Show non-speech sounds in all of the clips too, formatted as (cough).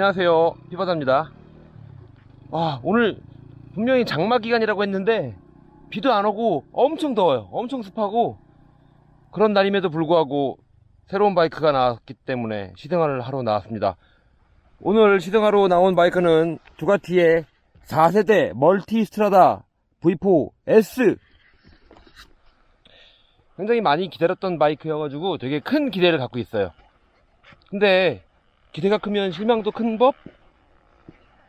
안녕하세요. 피바다입니다. 와 오늘 분명히 장마 기간이라고 했는데 비도 안 오고 엄청 더워요. 엄청 습하고 그런 날임에도 불구하고 새로운 바이크가 나왔기 때문에 시승을 하러 나왔습니다. 오늘 시승하러 나온 바이크는 두가티의 4세대 멀티 스트라다 V4 S. 굉장히 많이 기다렸던 바이크여가지고 되게 큰 기대를 갖고 있어요. 근데 기대가 크면 실망도 큰 법?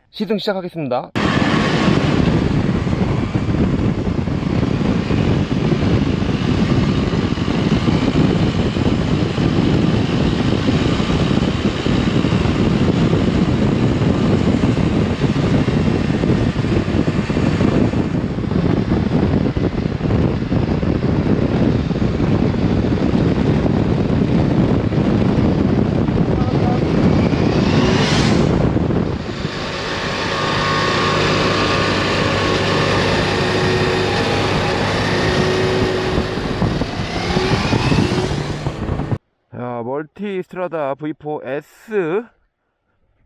시승 시작하겠습니다. 야, 멀티 스트라다 V4S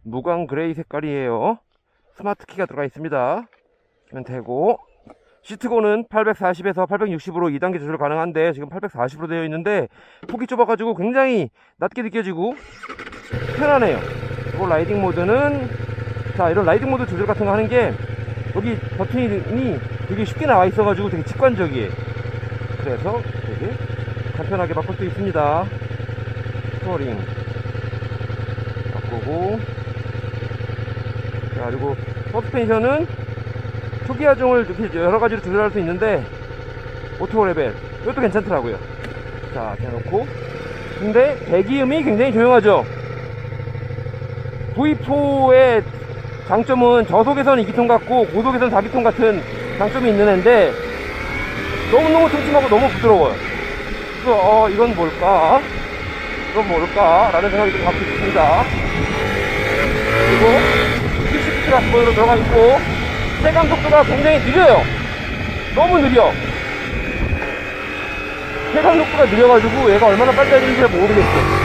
무광 그레이 색깔이에요. 스마트 키가 들어가 있습니다. 그면 되고 시트고는 840에서 860으로 2단계 조절 가능한데 지금 840으로 되어 있는데 폭이 좁아가지고 굉장히 낮게 느껴지고 편하네요. 그리고 라이딩 모드는 자 이런 라이딩 모드 조절 같은 거 하는 게 여기 버튼이 되게 쉽게 나와 있어가지고 되게 직관적이에요. 그래서 되게 간편하게 바꿀 수 있습니다. 스토링 바꾸고. 자 그리고 서스펜션은 초기 하중을 이렇게 여러 가지로 조절할 수 있는데 오토 레벨 이것도 괜찮더라고요. 자 대놓고. 근데 배기음이 굉장히 조용하죠? V4의 장점은 저속에서는 2기통 같고 고속에서는 4기통 같은 장점이 있는 애인데 너무너무 촘촘하고 너무 부드러워요. 그래서 어 이건 뭘까 이건 뭘까? 라는 생각이 좀 갖고 있습니다. 그리고 픽시피트가 기본으로 들어가 있고 체감 속도가 굉장히 느려요. 너무 느려. 체감 속도가 느려가지고 얘가 얼마나 빨리 달리는지 잘 모르겠어.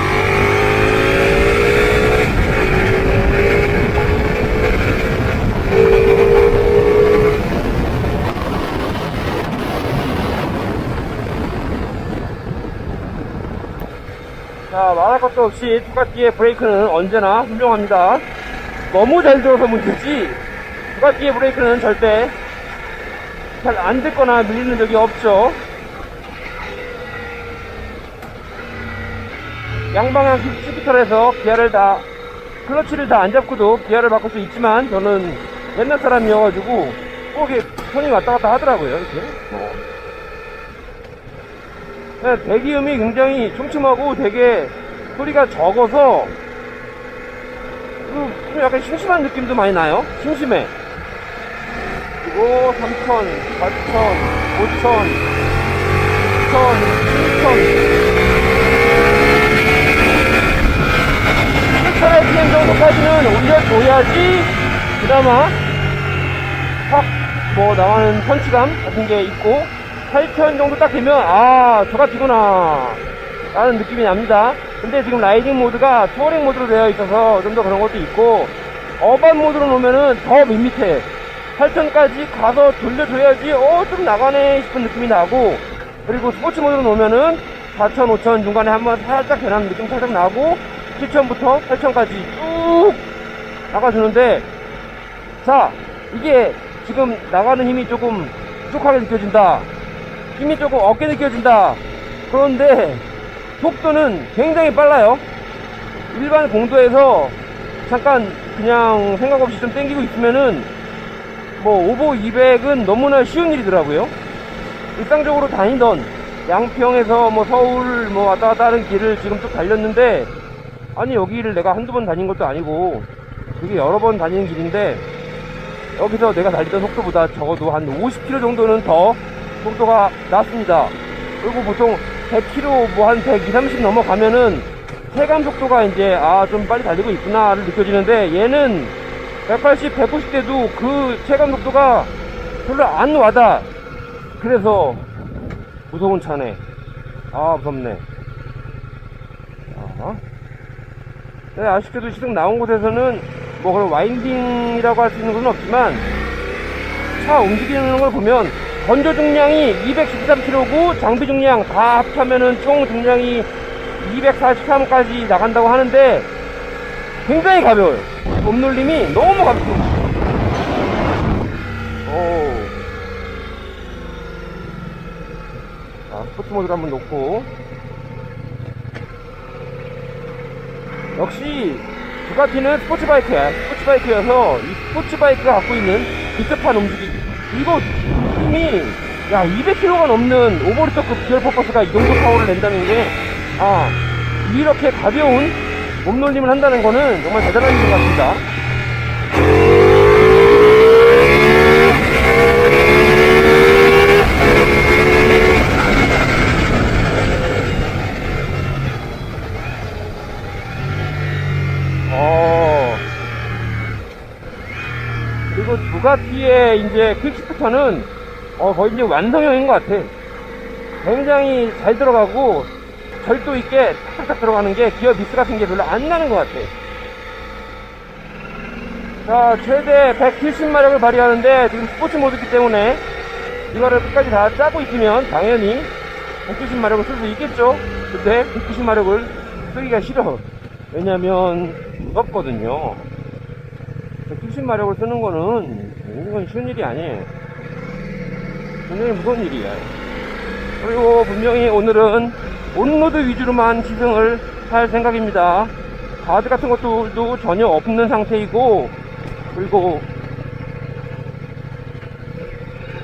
자, 말할 것도 없이 두가티의 브레이크는 언제나 훌륭합니다. 너무 잘 들어서 문제지, 두가티의 브레이크는 절대 잘 안 듣거나 밀리는 적이 없죠. 양방향 스피터에서 기아를 다, 클러치를 다 안 잡고도 기아를 바꿀 수 있지만, 저는 옛날 사람이어가지고, 꼭 이게 손이 왔다 갔다 하더라고요, 이렇게. 뭐. 네, 배기음이 굉장히 촘촘하고 되게 소리가 적어서 그, 좀 약간 심심한 느낌도 많이 나요. 심심해. 그리고 3천, 4천, 5천, 6천, 7천. 7천 RPM 정도까지는 올려줘야지 그나마 확 뭐 나가는 펀치감 같은 게 있고 8천 정도 딱 되면 아 저같이구나. 라는 느낌이 납니다. 근데 지금 라이딩 모드가 투어링 모드로 되어 있어서 좀 더 그런 것도 있고 어반 모드로 놓으면은 더 밋밋해. 8천까지 가서 돌려줘야지 어 좀 나가네 싶은 느낌이 나고 그리고 스포츠 모드로 놓으면은 4천 5천 중간에 한번 살짝 변하는 느낌 살짝 나고 7천부터 8천까지 쭉 나가주는데 자 이게 지금 나가는 힘이 조금 부족하게 느껴진다 힘이 조금 없게 느껴진다. 그런데 속도는 굉장히 빨라요. 일반 공도에서 잠깐 그냥 생각 없이 좀 땡기고 있으면은 뭐 오버 200은 너무나 쉬운 일이더라고요. 일상적으로 다니던 양평에서 뭐 서울 뭐 왔다 갔다 하는 길을 지금 쭉 달렸는데 아니 여기를 내가 한두 번 다닌 것도 아니고 되게 여러 번 다니는 길인데 여기서 내가 달리던 속도보다 적어도 한 50km 정도는 더 속도가 낮습니다. 그리고 보통 100km 뭐 한 120, 30 넘어가면은 체감 속도가 이제 아 좀 빨리 달리고 있구나를 느껴지는데 얘는 180, 190 대도 그 체감 속도가 별로 안 와다. 그래서 무서운 차네. 아 무섭네. 아. 네, 아쉽게도 시승 나온 곳에서는 뭐 그런 와인딩이라고 할 수 있는 건 없지만 차 움직이는 걸 보면 건조 중량이 213kg고 장비 중량 다 합하면은 총 중량이 243까지 나간다고 하는데 굉장히 가벼워요. 몸놀림이 너무 가볍습니다. 오. 자, 스포츠 모드를 한번 놓고. 역시, 두가티는 스포츠 바이크야. 스포츠 바이크여서, 이 스포츠 바이크가 갖고 있는 비급한 움직임. 이거, 힘이, 야, 200kg가 넘는 오버리터급 기어 퍼포스가 이 정도 파워를 낸다는 게, 아, 이렇게 가벼운 몸놀림을 한다는 거는 정말 대단한 일인 것 같습니다. 어. 그리고 부가티의 이제 퀵시프터는 어, 거의 이제 완성형인 것 같아. 굉장히 잘 들어가고 절도 있게 탁탁 들어가는 게 기어 미스 같은 게 별로 안 나는 것 같아. 자, 최대 170마력을 발휘하는데 지금 스포츠 모드이기 때문에 이거를 끝까지 다 짜고 있으면 당연히 190마력을 쓸 수 있겠죠? 근데 190마력을 쓰기가 싫어. 왜냐면 무겁거든요. 170마력을 쓰는 거는 이건 쉬운 일이 아니에요. 굉장히 무서운 일이야. 그리고 분명히 오늘은 온로드 위주로만 시승을 할 생각입니다. 가드 같은 것도 전혀 없는 상태이고, 그리고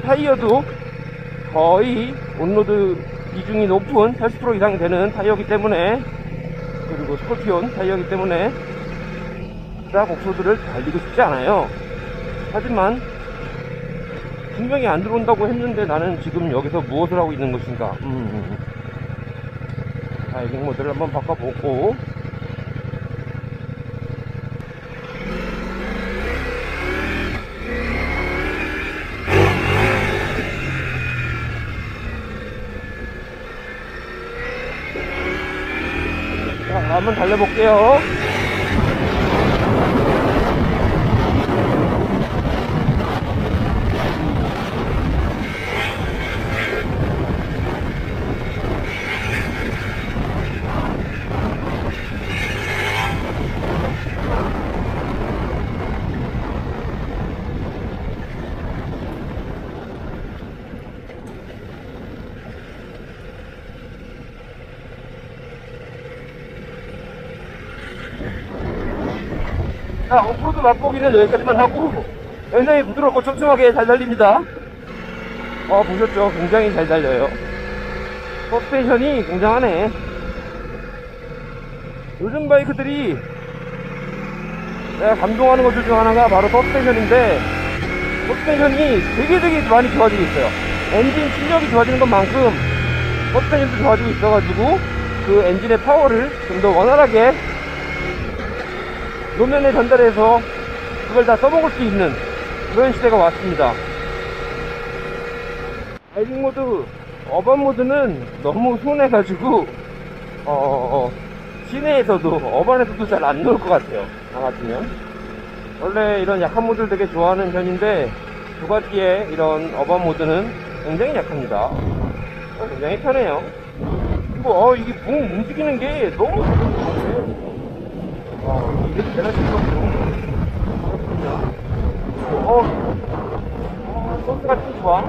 타이어도 거의 온로드 비중이 높은 80% 이상 되는 타이어이기 때문에, 그리고 스코피온 타이어이기 때문에, 딱 옥소드를 달리고 싶지 않아요. 하지만, 분명히 안 들어온다고 했는데 나는 지금 여기서 무엇을 하고 있는 것인가? 음. 다이빙 모드를 한번 바꿔보고. 자, 한번 달려볼게요. 맛보기는 여기까지만 하고, 굉장히 부드럽고 촘촘하게 잘 달립니다. 어, 보셨죠? 굉장히 잘 달려요. 서스펜션이 굉장하네. 요즘 바이크들이 내가 감동하는 것들 중 하나가 바로 서스펜션인데, 서스펜션이 되게 되게 많이 좋아지고 있어요. 엔진 출력이 좋아지는 것만큼 서스펜션도 좋아지고 있어가지고, 그 엔진의 파워를 좀 더 원활하게 노면에 전달해서 그걸 다 써먹을 수 있는 그런 시대가 왔습니다. 다이빙 모드, 어반 모드는 너무 순해가지고, 어, 시내에서도, 어반에서도 잘안 나올 것 같아요. 나 같으면. 원래 이런 약한 모드를 되게 좋아하는 편인데, 두 가지의 이런 어반 모드는 굉장히 약합니다. 어, 굉장히 편해요. 그리고, 어, 이게 붕 움직이는 게 너무 좋은 어, 이렇게 내가 지금 그렇군요. 어, 어, 소스가 좀 좋아.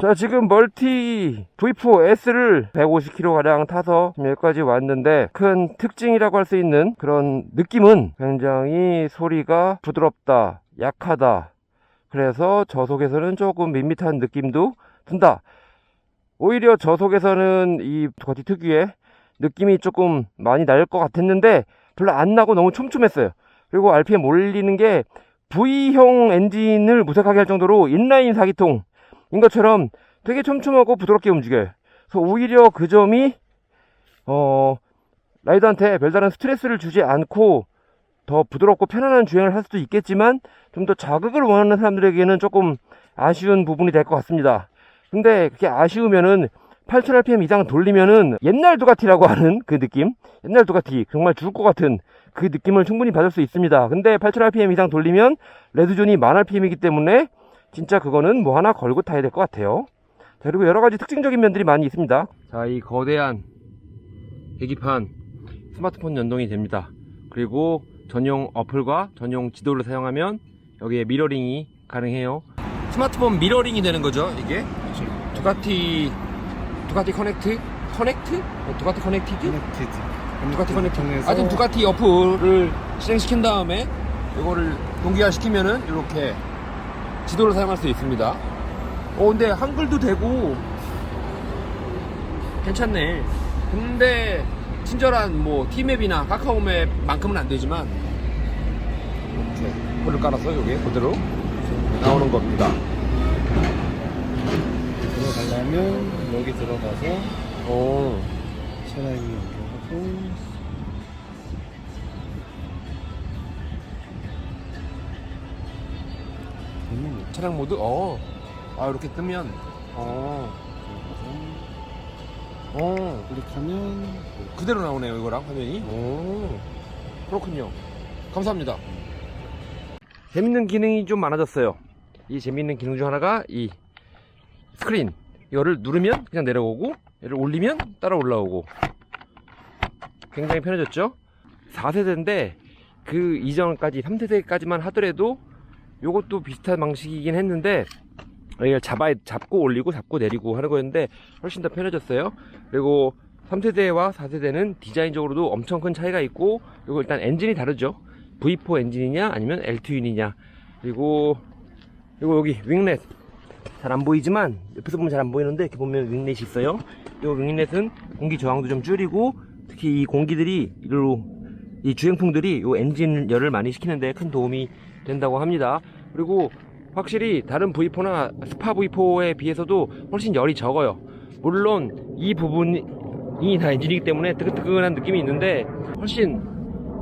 자, 지금 멀티 V4S를 150km가량 타서 여기까지 왔는데 큰 특징이라고 할 수 있는 그런 느낌은 굉장히 소리가 부드럽다, 약하다. 그래서 저속에서는 조금 밋밋한 느낌도 든다. 오히려 저속에서는 이 거티 특유의 느낌이 조금 많이 날 것 같았는데 별로 안 나고 너무 촘촘했어요. 그리고 RPM 올리는 게 V형 엔진을 무색하게 할 정도로 인라인 4기통인 것처럼 되게 촘촘하고 부드럽게 움직여요. 그래서 오히려 그 점이 어 라이더한테 별다른 스트레스를 주지 않고 더 부드럽고 편안한 주행을 할 수도 있겠지만 좀 더 자극을 원하는 사람들에게는 조금 아쉬운 부분이 될 것 같습니다. 근데 그게 아쉬우면은 8000rpm 이상 돌리면은 옛날 두가티라고 하는 그 느낌? 옛날 두가티 정말 죽을 것 같은 그 느낌을 충분히 받을 수 있습니다. 근데 8000rpm 이상 돌리면 레드존이 만 rpm이기 때문에 진짜 그거는 뭐 하나 걸고 타야 될 것 같아요. 자, 그리고 여러 가지 특징적인 면들이 많이 있습니다. 자 이 거대한 계기판 스마트폰 연동이 됩니다. 그리고 전용 어플과 전용 지도를 사용하면 여기에 미러링이 가능해요. 스마트폰 미러링이 되는 거죠 이게? 두카티 두카티 커넥트? 커넥트? 어, 두카티 커넥티드 커넥티드. 두카티 커넥트 통해서 하여튼 두카티 어플을 실행시킨 다음에 이거를 동기화 시키면은 이렇게 지도를 사용할 수 있습니다. 어 근데 한글도 되고 괜찮네. 근데 친절한 뭐 티맵이나 카카오맵만큼은 안 되지만 이렇게 어플을 깔아서 여기 그대로 나오는 겁니다 들어가려면 여기 들어가서 어. 차량이 연결하고 음, 차량 모드? 어. 아, 이렇게 뜨면, 어. 어. 클릭하면 그대로 나오네요, 이거랑 화면이. 오. 그렇군요. 감사합니다. 재밌는 기능이 좀 많아졌어요. 이 재밌는 기능 중 하나가 이 스크린. 이거를 누르면 그냥 내려오고, 얘를 올리면 따라 올라오고. 굉장히 편해졌죠? 4세대인데, 그 이전까지 3세대까지만 하더라도 요것도 비슷한 방식이긴 했는데, 이걸 잡아, 잡고 올리고 잡고 내리고 하는 거였는데 훨씬 더 편해졌어요. 그리고 3세대와 4세대는 디자인적으로도 엄청 큰 차이가 있고 그리고 일단 엔진이 다르죠. V4 엔진이냐 아니면 L2인이냐 그리고 그리고 여기 윙렛 잘 안 보이지만 옆에서 보면 잘 안 보이는데 이렇게 보면 윙렛이 있어요. 이 윙렛은 공기 저항도 좀 줄이고 특히 이 공기들이 이로 이 주행풍들이 이 엔진 열을 많이 식히는데 큰 도움이 된다고 합니다. 그리고 확실히 다른 V4나 스파 V4에 비해서도 훨씬 열이 적어요. 물론 이 부분이 다 엔진이기 때문에 뜨끈뜨끈한 느낌이 있는데 훨씬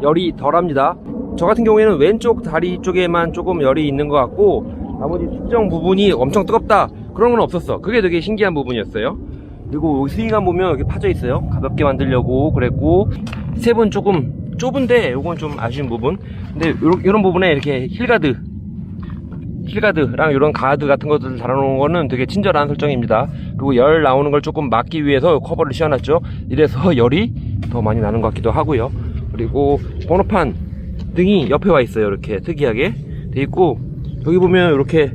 열이 덜합니다. 저 같은 경우에는 왼쪽 다리 쪽에만 조금 열이 있는 것 같고 나머지 특정 부분이 엄청 뜨겁다 그런 건 없었어. 그게 되게 신기한 부분이었어요. 그리고 스윙감 보면 여기 파져 있어요. 가볍게 만들려고 그랬고 스텝은 조금 좁은데 요건 좀 아쉬운 부분. 근데 요런 부분에 이렇게 힐가드 힐가드랑 이런 가드 같은 것들 달아놓은 거는 되게 친절한 설정입니다. 그리고 열 나오는 걸 조금 막기 위해서 커버를 씌워놨죠. 이래서 (laughs) 열이 더 많이 나는 것 같기도 하고요. 그리고 번호판 등이 옆에 와 있어요. 이렇게 특이하게 돼 있고 여기 보면 이렇게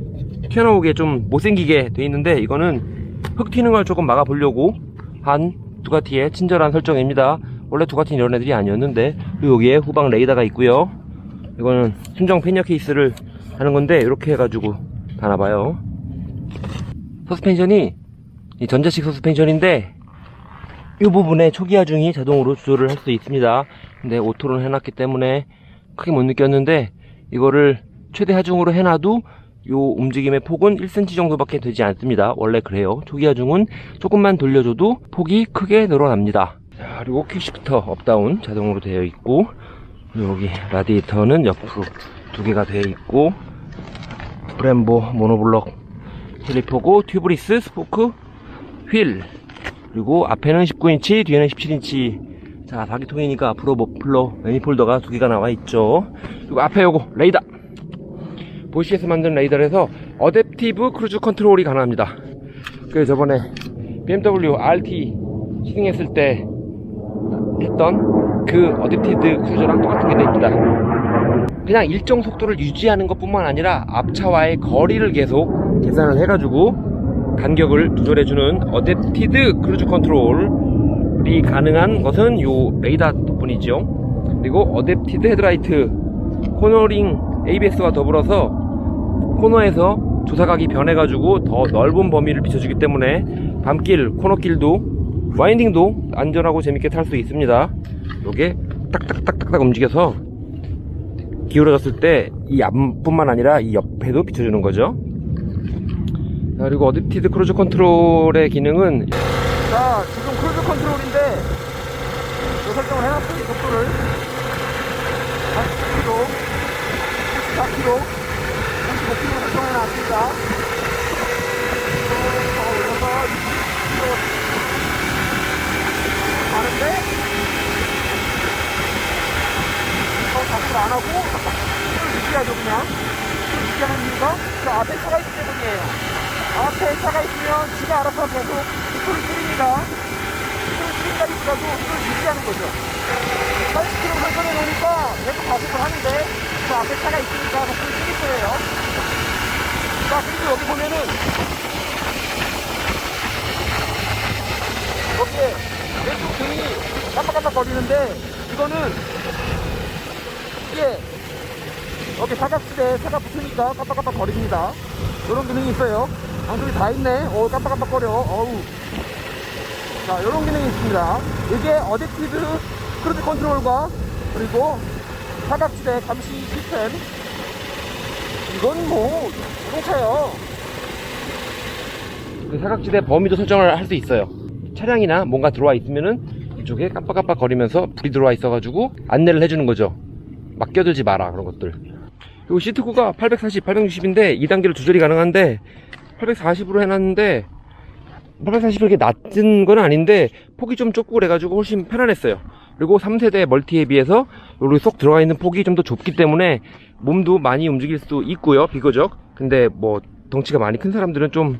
튀어나오게 좀 못생기게 돼 있는데 이거는 흙 튀는 걸 조금 막아보려고 한 두가티의 친절한 설정입니다. 원래 두가티는 이런 애들이 아니었는데 그리고 여기에 후방 레이더가 있고요. 이거는 순정 패니어 케이스를 하는 건데 이렇게 해가지고 다나봐요. 서스펜션이 이 전자식 서스펜션인데 이 부분에 초기 하중이 자동으로 조절을 할 수 있습니다. 근데 오토로 해놨기 때문에 크게 못 느꼈는데 이거를 최대 하중으로 해놔도 요 움직임의 폭은 1cm 정도밖에 되지 않습니다. 원래 그래요. 초기 하중은 조금만 돌려줘도 폭이 크게 늘어납니다. 자, 그리고 퀵시프터 업다운 자동으로 되어 있고 여기 라디에이터는 옆으로 두 개가 되어 있고 브em보 모노블럭 헬리포고 튜브리스 스포크 휠 그리고 앞에는 19인치 뒤에는 17인치 자 바퀴통이니까 앞으로 머플러 매니폴더가 두 개가 나와 있죠 그리고 앞에 요거 레이더 보시에서 만든 레이더에서 어댑티브 크루즈 컨트롤이 가능합니다 그 저번에 BMW RT 시승했을 때 했던 그 어댑티드 크루저랑 똑같은 게 됩니다 그냥 일정 속도를 유지하는 것 뿐만 아니라 앞차와의 거리를 계속 계산을 해가지고 간격을 조절해주는 어댑티드 크루즈 컨트롤이 가능한 것은 요 레이더 덕분이죠. 그리고 어댑티드 헤드라이트 코너링 ABS와 더불어서 코너에서 조사각이 변해가지고 더 넓은 범위를 비춰주기 때문에 밤길, 코너길도 와인딩도 안전하고 재밌게 탈 수 있습니다. 요게 딱딱딱딱딱 움직여서 기울어졌을 때 이 앞뿐만 아니라 이 옆에도 비춰주는 거죠. 자, 그리고 어댑티드 크루즈 컨트롤의 기능은 자 지금 크루즈 컨트롤인데 요 설정을 이 속도를 40km 14km 55km 설정해놨습니다 더 올려서 60km 을 안 하고 속도를 유지하죠 그냥 속도를 유지하는 이유가 저 앞에 차가 있기 때문이에요 앞에 있으면 지가 알아서 계속 속도를 줄입니다 속도를 줄인다 기보다도 속도를 유지하는 거죠. 80km 설정해 놓으니까 계속 가속을 하는데 저 앞에 차가 있으니까 속도를 줄일 거예요. 자 그리고 여기 보면은 여기에 왼쪽 등이 깜빡깜빡 거리는데 이거는 이게 여기 사각지대에 차가 붙으니까 깜빡깜빡 거립니다. 이런 기능이 있어요 안쪽에 다 있네. 어 깜빡깜빡 거려. 어우. 자 이런 기능이 있습니다. 이게 어댑티브 크루즈 컨트롤과 그리고 사각지대 감시 시스템. 이건 뭐 자동차요. 그 사각지대 범위도 설정을 할 수 있어요. 차량이나 뭔가 들어와 있으면은 이쪽에 깜빡깜빡 거리면서 불이 들어와 있어가지고 안내를 해주는 거죠. 막 껴들지 마라 그런 것들. 그리고 시트고가 840, 860인데 2단계로 조절이 가능한데 840으로 해놨는데 840이 그렇게 낮은 건 아닌데 폭이 좀 좁고 그래가지고 훨씬 편안했어요. 그리고 3세대 멀티에 비해서 여기 쏙 들어가 있는 폭이 좀 더 좁기 때문에 몸도 많이 움직일 수도 있고요 비교적. 근데 뭐 덩치가 많이 큰 사람들은 좀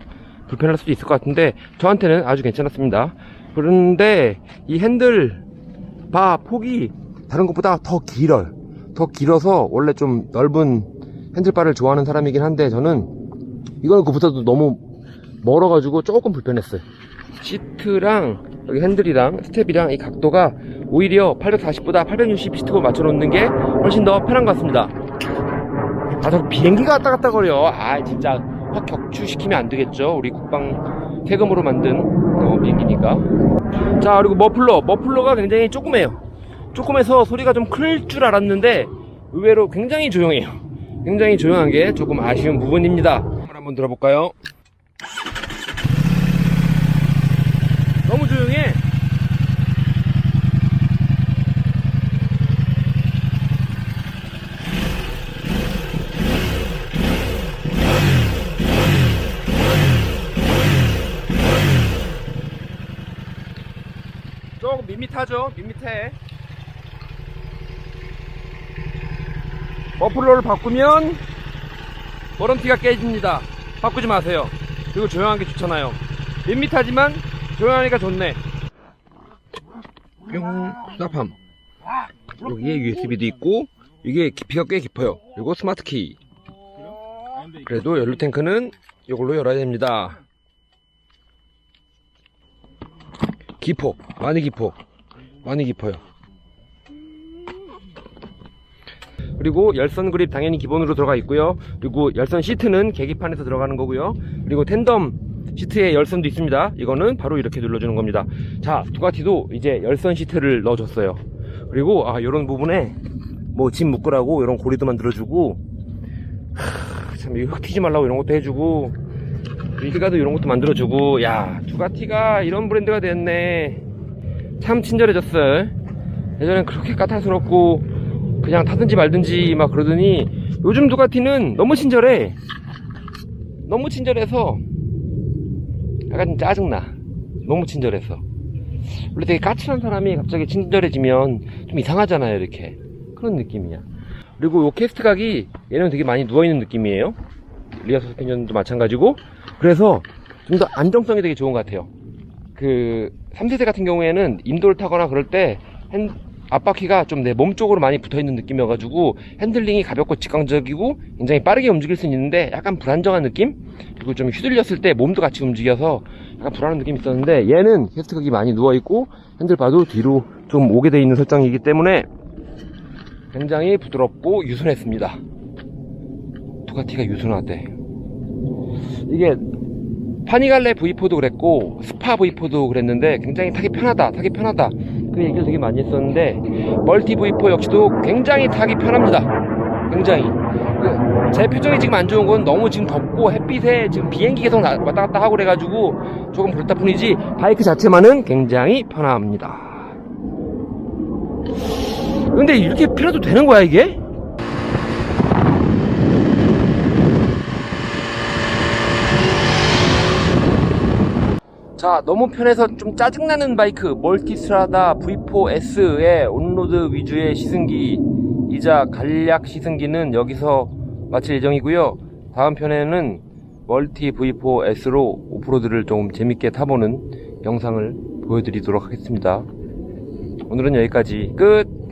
불편할 수도 있을 것 같은데 저한테는 아주 괜찮았습니다. 그런데 이 핸들 바 폭이 다른 것보다 더 길어요. 더 길어서 원래 좀 넓은 핸들바를 좋아하는 사람이긴 한데 저는 이거는 그보다도 너무 멀어가지고 조금 불편했어요 시트랑 여기 핸들이랑 스텝이랑 이 각도가 오히려 840보다 860 시트고 맞춰놓는 게 훨씬 더 편한 것 같습니다 아, 저 비행기가 왔다 갔다 거려. 아, 진짜 확 격추시키면 안 되겠죠. 우리 국방 세금으로 만든 어, 비행기니까. 자, 그리고 머플러. 머플러가 굉장히 조그매요. 조그매서 소리가 좀 클 줄 알았는데 의외로 굉장히 조용해요. 굉장히 조용한 게 조금 아쉬운 부분입니다. 한번 들어볼까요? 너무 조용해. 조금 밋밋하죠? 밋밋해. 머플러를 바꾸면 워런티가 깨집니다. 바꾸지 마세요. 그리고 조용한 게 좋잖아요. 밋밋하지만 조용하니까 좋네. 뿅, 수납함. 여기에 USB도 있고, 이게 깊이가 꽤 깊어요. 그리고 스마트 키. 그래도 연료 탱크는 이걸로 열어야 됩니다. 깊어. 많이 깊어. 많이 깊어요. 그리고 열선 그립 당연히 기본으로 들어가 있고요. 그리고 열선 시트는 계기판에서 들어가는 거고요. 그리고 텐덤 시트에 열선도 있습니다. 이거는 바로 이렇게 눌러주는 겁니다. 자, 두가티도 이제 열선 시트를 넣어줬어요. 그리고 아, 이런 부분에 뭐 짐 묶으라고 이런 고리도 만들어주고 하, 참 이거 흙 튀지 말라고 이런 것도 해주고 릴가도 이런 것도 만들어주고 야 두가티가 이런 브랜드가 됐네 참 친절해졌어 예전엔 그렇게 까탈스럽고 그냥 타든지 말든지 막 그러더니 요즘 두가티는 너무 친절해. 너무 친절해서 약간 좀 짜증나. 너무 친절해서. 원래 되게 까칠한 사람이 갑자기 친절해지면 좀 이상하잖아요 이렇게. 그런 느낌이야. 그리고 요 캐스트 각이 얘는 되게 많이 누워있는 느낌이에요. 리어 서스펜션도 마찬가지고. 그래서 좀 더 안정성이 되게 좋은 것 같아요. 그 3세대 같은 경우에는 인도를 타거나 그럴 때 핸, 앞바퀴가 좀 내 몸 쪽으로 많이 붙어 있는 느낌이어가지고 핸들링이 가볍고 직관적이고 굉장히 빠르게 움직일 수 있는데 약간 불안정한 느낌? 그리고 좀 휘둘렸을 때 몸도 같이 움직여서 약간 불안한 느낌이 있었는데 얘는 캐스트각이 많이 누워있고 핸들바도 뒤로 좀 오게 돼 있는 설정이기 때문에 굉장히 부드럽고 유순했습니다. 두가티가 유순하대. 이게 파니갈레 V4도 그랬고 스파 V4도 그랬는데 굉장히 타기 편하다 타기 편하다 그 얘기를 되게 많이 했었는데 멀티 V4 역시도 굉장히 타기 편합니다. 굉장히. 그제 표정이 지금 안 좋은 건 너무 지금 덥고 햇빛에 지금 비행기 계속 나- 왔다 갔다 하고 그래가지고 조금 그렇다 뿐이지 바이크 자체만은 굉장히 편합니다. 근데 이렇게 필요도 되는 거야 이게? 자 너무 편해서 좀 짜증나는 바이크 멀티스라다 V4S의 온로드 위주의 시승기 이자 간략 시승기는 여기서 마칠 예정이고요. 다음 편에는 멀티 V4S로 오프로드를 좀 재밌게 타보는 영상을 보여드리도록 하겠습니다. 오늘은 여기까지 끝!